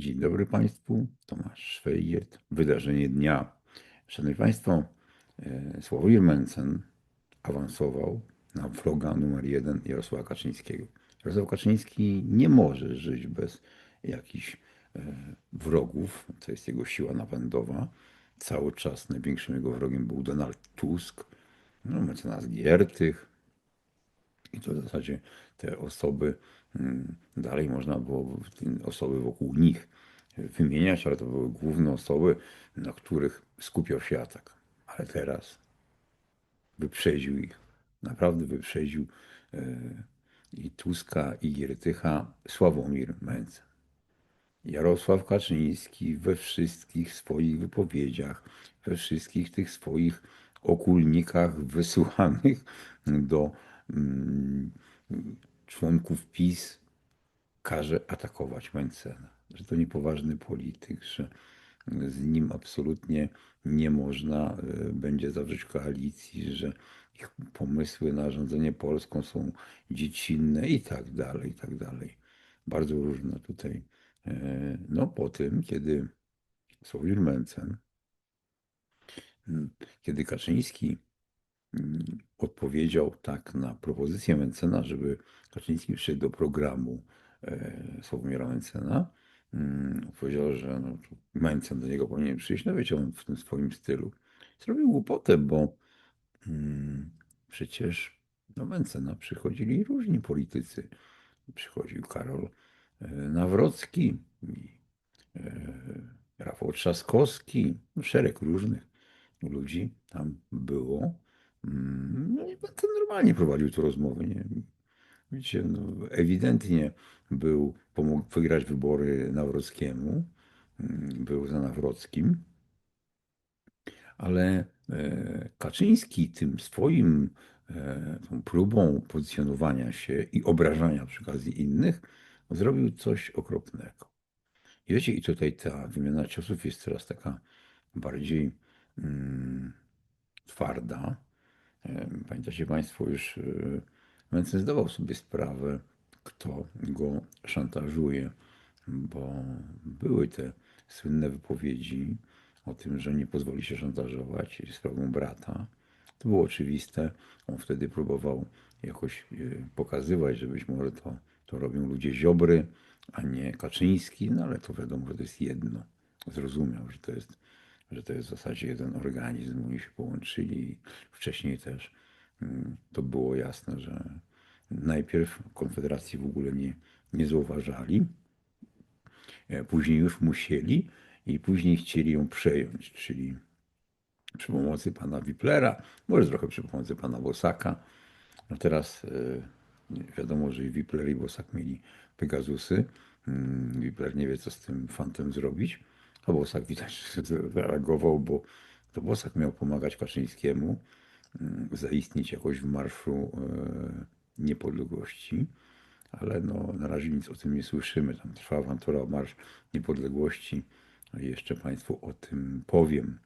Dzień dobry Państwu, Tomasz Szwejgiert. Wydarzenie dnia. Szanowni Państwo, e, Sławomir Mencen awansował na wroga numer jeden Jarosława Kaczyńskiego. Jarosław Kaczyński nie może żyć bez jakichś e, wrogów, to jest jego siła napędowa. Cały czas największym jego wrogiem był Donald Tusk, no, mecenas Giertych, i to w zasadzie te osoby, dalej można było osoby wokół nich wymieniać, ale to były główne osoby, na których skupiał się atak. Ale teraz wyprzedził ich, naprawdę wyprzedził e, i Tuska, i Giertycha Sławomir Mencen. Jarosław Kaczyński we wszystkich swoich wypowiedziach, we wszystkich tych swoich okulnikach wysyłanych do mm, członków PiS każe atakować Mencena. Że to niepoważny polityk, że z nim absolutnie nie można e, będzie zawrzeć koalicji, że ich pomysły na rządzenie Polską są dziecinne i tak dalej, i tak dalej. Bardzo różne tutaj. E, no po tym, kiedy Sławomir Mencen, kiedy Kaczyński odpowiedział tak na propozycję Mencena, żeby Kaczyński przyszedł do programu e, Sławomira Mencena, mm, powiedział, że no, Mencen do niego powinien przyjść, no wiecie, on w tym swoim stylu. Zrobił głupotę, bo hmm, przecież do Mencena przychodzili różni politycy. Przychodził Karol e, Nawrocki, e, Rafał Trzaskowski, no, szereg różnych ludzi tam było. Mm, no i Mencen normalnie prowadził tu rozmowy. Nie? Wiecie, no, ewidentnie był, pomógł wygrać wybory Nawrockiemu, mm, był za Nawrockim, ale e, Kaczyński tym swoim, e, tą próbą pozycjonowania się i obrażania przy okazji innych, zrobił coś okropnego. I wiecie, i tutaj ta wymiana ciosów jest teraz taka bardziej mm, twarda. Pamiętacie Państwo już Mencen zdawał sobie sprawę, kto go szantażuje, bo były te słynne wypowiedzi o tym, że nie pozwoli się szantażować sprawą brata. To było oczywiste. On wtedy próbował jakoś e, pokazywać, że być może to, to robią ludzie Ziobry, a nie Kaczyński, no ale to wiadomo, że to jest jedno. Zrozumiał, że to jest, że to jest w zasadzie jeden organizm, oni się połączyli. Wcześniej też Mm, to było jasne, że najpierw Konfederacji w ogóle nie, nie zauważali, e, później już musieli i później chcieli ją przejąć, czyli przy pomocy pana Wiplera, może trochę przy pomocy pana Bosaka. No teraz e, wiadomo, że Wipler i Bosak mieli Pegazusy. Mm, Wipler nie wie, co z tym fantem zrobić, a Bosak widać, że zareagował, bo to Bosak miał pomagać Kaczyńskiemu Mm, zaistnieć jakoś w Marszu e, Niepodległości, ale no, na razie nic o tym nie słyszymy. Tam trwa awantura o Marsz Niepodległości. Jeszcze Państwu o tym powiem.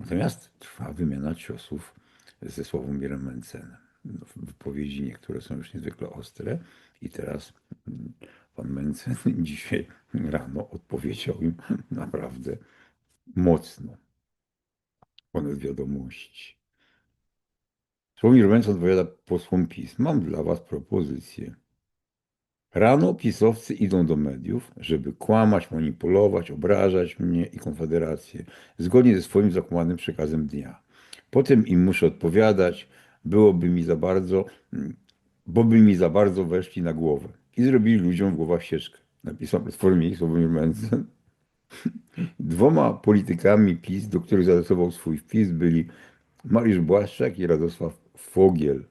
Natomiast trwa wymiana ciosów ze Sławomirem Mencenem. No, wypowiedzi niektóre są już niezwykle ostre i teraz mm, pan Mencen dzisiaj rano odpowiedział im naprawdę mocno. Ponad wiadomości. Słowomir Mencen odpowiada posłom PiS. Mam dla was propozycję. Rano pisowcy idą do mediów, żeby kłamać, manipulować, obrażać mnie i Konfederację, zgodnie ze swoim zakłamanym przekazem dnia. Potem im muszę odpowiadać, byłoby mi za bardzo, bo by mi za bardzo weszli na głowę i zrobili ludziom w głowach ścieżkę. Napisał Platformie Słowomir Mencen. Dwoma politykami PiS, do których zaadresował swój wpis, byli Mariusz Błaszczak i Radosław Fogiel.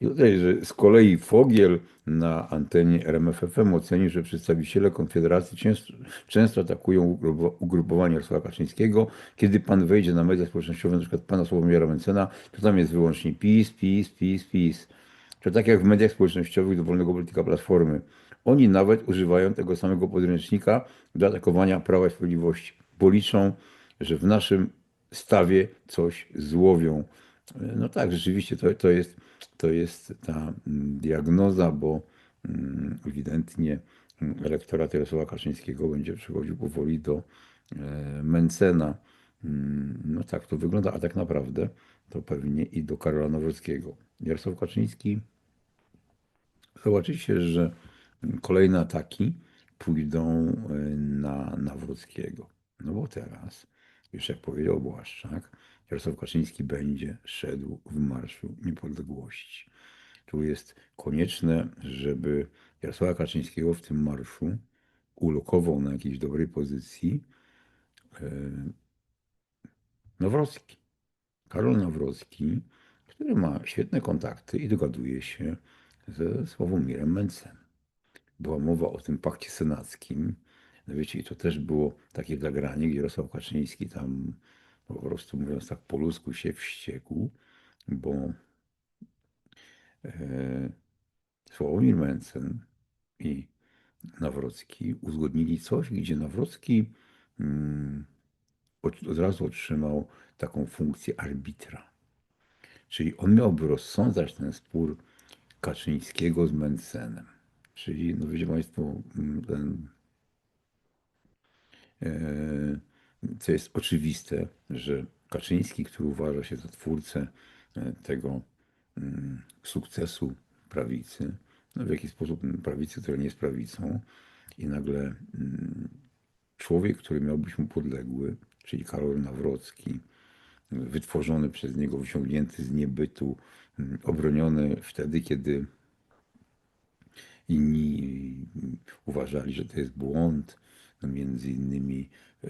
I tutaj, że z kolei Fogiel na antenie RMFFM ocenił, że przedstawiciele Konfederacji często, często atakują ugrupowanie Jarosława Kaczyńskiego. Kiedy pan wejdzie na media społecznościowe, przykład pana Sławomira Mencena, to tam jest wyłącznie PiS, PiS, PiS, PiS. To tak jak w mediach społecznościowych dowolnego polityka Platformy. Oni nawet używają tego samego podręcznika do atakowania Prawa i Sprawiedliwości, bo liczą, że w naszym stawie coś złowią. No tak, rzeczywiście to, to, jest, to jest ta mm, diagnoza, bo mm, ewidentnie mm, elektorat Jarosława Kaczyńskiego będzie przechodził powoli do e, Mencena. Mm, No tak to wygląda, a tak naprawdę to pewnie i do Karola Nawrockiego. Jarosław Kaczyński, zobaczycie, że kolejne ataki pójdą e, na Nawrockiego. No bo teraz, już jak powiedział Błaszczak, Jarosław Kaczyński będzie szedł w Marszu Niepodległości. Tu jest konieczne, żeby Jarosława Kaczyńskiego w tym marszu ulokował na jakiejś dobrej pozycji e, Nawrocki. Karol Nawrocki, który ma świetne kontakty i dogaduje się ze Sławomirem Mencem. Była mowa o tym pakcie senackim. No wiecie, i to też było takie zagranie, gdzie Jarosław Kaczyński tam po prostu mówiąc tak po ludzku się wściekł, bo e, Sławomir Mencen i Nawrocki uzgodnili coś, gdzie Nawrocki mm, od, od razu otrzymał taką funkcję arbitra. Czyli on miałby rozsądzać ten spór Kaczyńskiego z Mencenem. Czyli, no wiecie Państwo, mm, ten, e, co jest oczywiste, że Kaczyński, który uważa się za twórcę e, tego mm, sukcesu prawicy, no w jaki sposób prawicy, która nie jest prawicą, i nagle mm, człowiek, który miał być mu podległy, czyli Karol Nawrocki, wytworzony przez niego, wyciągnięty z niebytu, mm, obroniony wtedy, kiedy inni uważali, że to jest błąd. No między innymi e,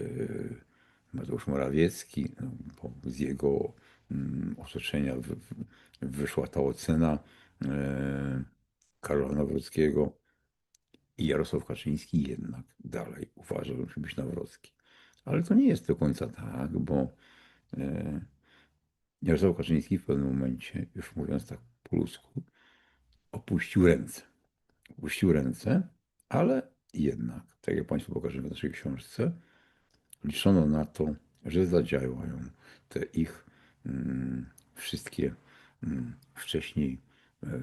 Mateusz Morawiecki, no, z jego mm, otoczenia wyszła ta ocena e, Karola Nawrockiego i Jarosław Kaczyński jednak dalej uważa, że musi być Nawrocki. Ale to nie jest do końca tak, bo Jarosław Kaczyński w pewnym momencie, już mówiąc tak po ludzku, opuścił ręce. Opuścił ręce, ale jednak, tak jak Państwu pokażemy w naszej książce, liczono na to, że zadziałają te ich mm, wszystkie mm, wcześniej e,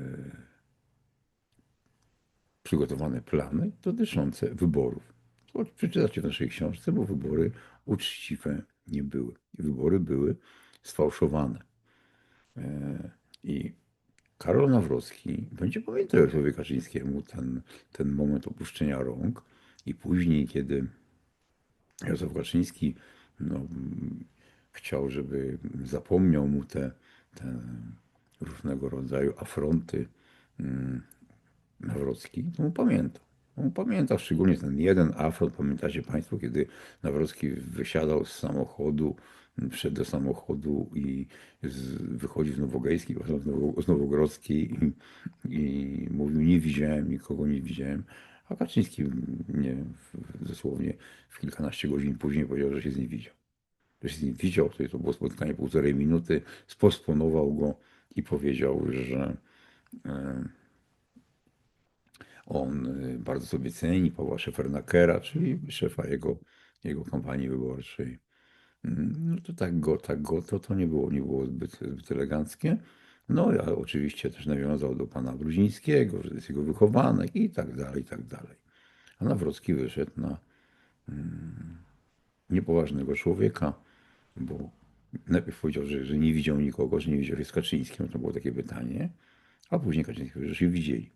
przygotowane plany dotyczące wyborów. Przeczytacie w naszej książce, bo wybory uczciwe nie były. Wybory były sfałszowane. E, I Karol Nawrocki będzie pamiętał Jarosławie Kaczyńskiemu ten, ten moment opuszczenia rąk i później, kiedy Jarosław Kaczyński no, chciał, żeby zapomniał mu te, te różnego rodzaju afronty mm, Nawrocki, to mu pamiętał. On pamięta szczególnie ten jeden afront, pamiętacie Państwo, kiedy Nawrocki wysiadał z samochodu, wszedł do samochodu i z, wychodził z Nowogejskiej, z, Nowo, z Nowogrodzkiej i, i mówił, nie widziałem nikogo, nie widziałem. A Kaczyński nie, w- dosłownie w kilkanaście godzin później powiedział, że się z nim widział. Że się z nim widział, to to było spotkanie półtorej minuty, sposponował go i powiedział, że e, on y, bardzo sobie ceni Pawła Szefernakera, czyli szefa jego, jego kampanii wyborczej. Mm, No to tak go, tak go, to, to nie było, nie było zbyt, zbyt eleganckie. No ja oczywiście też nawiązał do pana Brudzińskiego, że jest jego wychowanek i tak dalej, i tak dalej. A Nawrocki wyszedł na niepoważnego człowieka, bo najpierw powiedział, że, że nie widział nikogo, że nie widział się z Kaczyńskim, to było takie pytanie, a później Kaczyński powiedział, że się widzieli.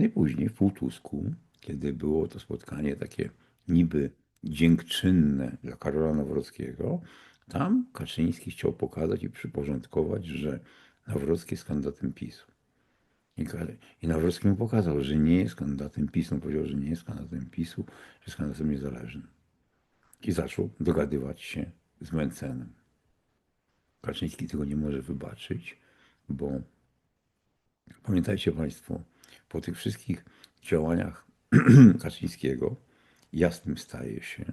No i później w Półtusku, kiedy było to spotkanie takie niby dziękczynne dla Karola Nawrockiego, tam Kaczyński chciał pokazać i przyporządkować, że Nawrocki jest kandydatem PiSu. I, Nawrocki mu pokazał, że nie jest kandydatem PiSu. Powiedział, że nie jest kandydatem PiSu, że jest kandydatem niezależnym. I zaczął dogadywać się z Mencenem. Kaczyński tego nie może wybaczyć, bo Pamiętajcie Państwo, po tych wszystkich działaniach Kaczyńskiego jasnym staje się,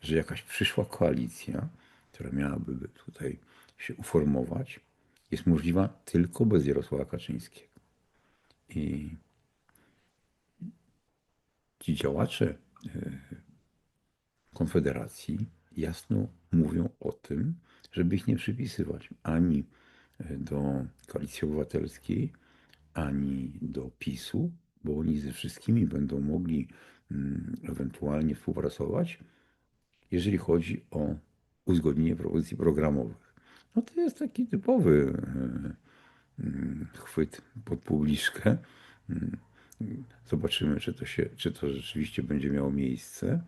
że jakaś przyszła koalicja, która miałaby tutaj się uformować, jest możliwa tylko bez Jarosława Kaczyńskiego. I ci działacze e, Konfederacji jasno mówią o tym, żeby ich nie przypisywać ani e, do Koalicji Obywatelskiej, ani do PiSu, bo oni ze wszystkimi będą mogli mm, ewentualnie współpracować, jeżeli chodzi o uzgodnienie propozycji programowych. No to jest taki typowy e, mm, chwyt pod publiczkę. Mm, Zobaczymy, czy to, się, czy to rzeczywiście będzie miało miejsce,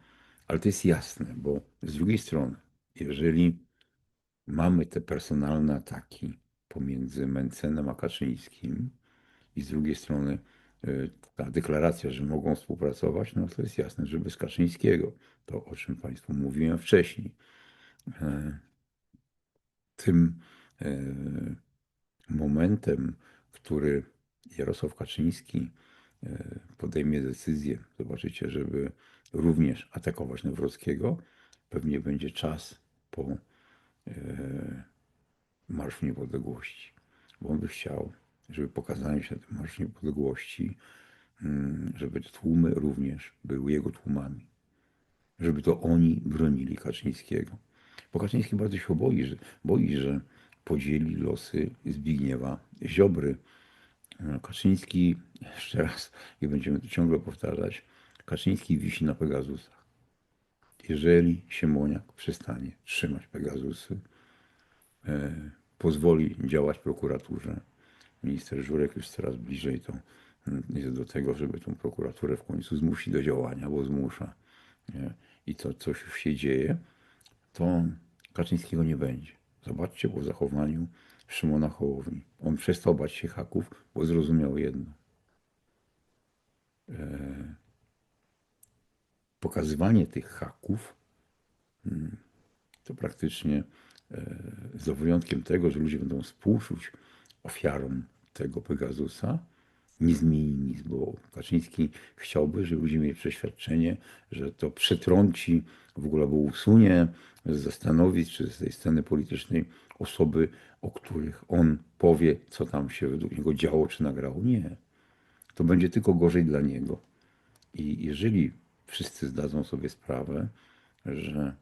ale to jest jasne, bo z drugiej strony, jeżeli mamy te personalne ataki pomiędzy Mencenem a Kaczyńskim i z drugiej strony y, ta deklaracja, że mogą współpracować, no to jest jasne, że bez Kaczyńskiego, to o czym Państwu mówiłem wcześniej, e, tym e, momentem, który Jarosław Kaczyński e, podejmie decyzję, zobaczycie, żeby również atakować Nawrockiego, pewnie będzie czas po Marszu Niepodległości, bo on by chciał, żeby pokazanie się tym Marszu Niepodległości, mm, żeby te tłumy również były jego tłumami, żeby to oni bronili Kaczyńskiego. Bo Kaczyński bardzo się boi, że, boi, że podzieli losy Zbigniewa Ziobry. Kaczyński, jeszcze raz, i będziemy to ciągle powtarzać, Kaczyński wisi na Pegasusach. Jeżeli Siemoniak przestanie trzymać Pegazusy, e, pozwoli działać prokuraturze. Minister Żurek już coraz bliżej to mm, jest do tego, żeby tą prokuraturę w końcu zmusić do działania, bo zmusza. Nie? I to coś już się dzieje, to Kaczyńskiego nie będzie. Zobaczcie po zachowaniu Szymona Hołowni. On przestał bać się haków, bo zrozumiał jedno. E, pokazywanie tych haków mm, to praktycznie e, za wyjątkiem tego, że ludzie będą współczuć ofiarom tego Pegasusa, nie zmieni nic, bo Kaczyński chciałby, żeby ludzie mieli przeświadczenie, że to przetrąci, w ogóle bo usunie ze stanowisk czy z tej sceny politycznej osoby, o których on powie, co tam się według niego działo czy nagrało. Nie. To będzie tylko gorzej dla niego. I jeżeli wszyscy zdadzą sobie sprawę, że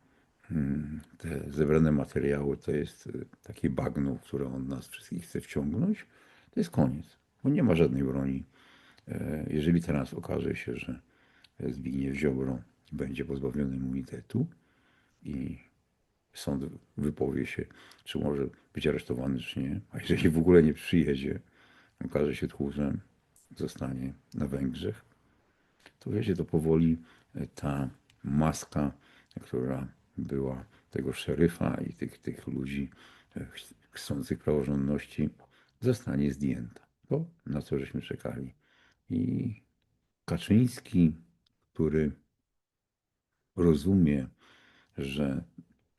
te zebrane materiały to jest y, takie bagno, w które on nas wszystkich chce wciągnąć, to jest koniec, bo nie ma żadnej broni. E, jeżeli teraz okaże się, że Zbigniew Ziobro będzie pozbawiony immunitetu i sąd wypowie się, czy może być aresztowany, czy nie, a jeżeli w ogóle nie przyjedzie, okaże się tchórzem, zostanie na Węgrzech, to wiecie, to powoli e, ta maska, która była tego szeryfa i tych, tych ludzi e, chcących praworządności, zostanie zdjęta. Bo na co żeśmy czekali. I Kaczyński, który rozumie, że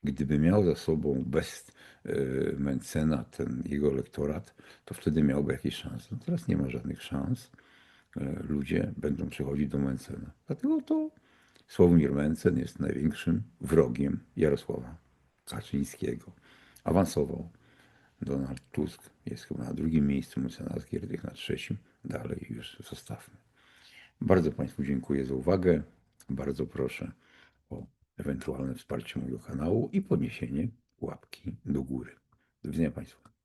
gdyby miał za sobą bez e, Mencena ten jego elektorat, to wtedy miałby jakieś szanse. No teraz nie ma żadnych szans. E, ludzie będą przychodzić do Mencena. Dlatego to Sławomir Mencen jest największym wrogiem Jarosława Kaczyńskiego. Awansował. Donald Tusk jest chyba na drugim miejscu, mecenas Gierdych na trzecim. Dalej już zostawmy. Bardzo Państwu dziękuję za uwagę. Bardzo proszę o ewentualne wsparcie mojego kanału i podniesienie łapki do góry. Do widzenia Państwu.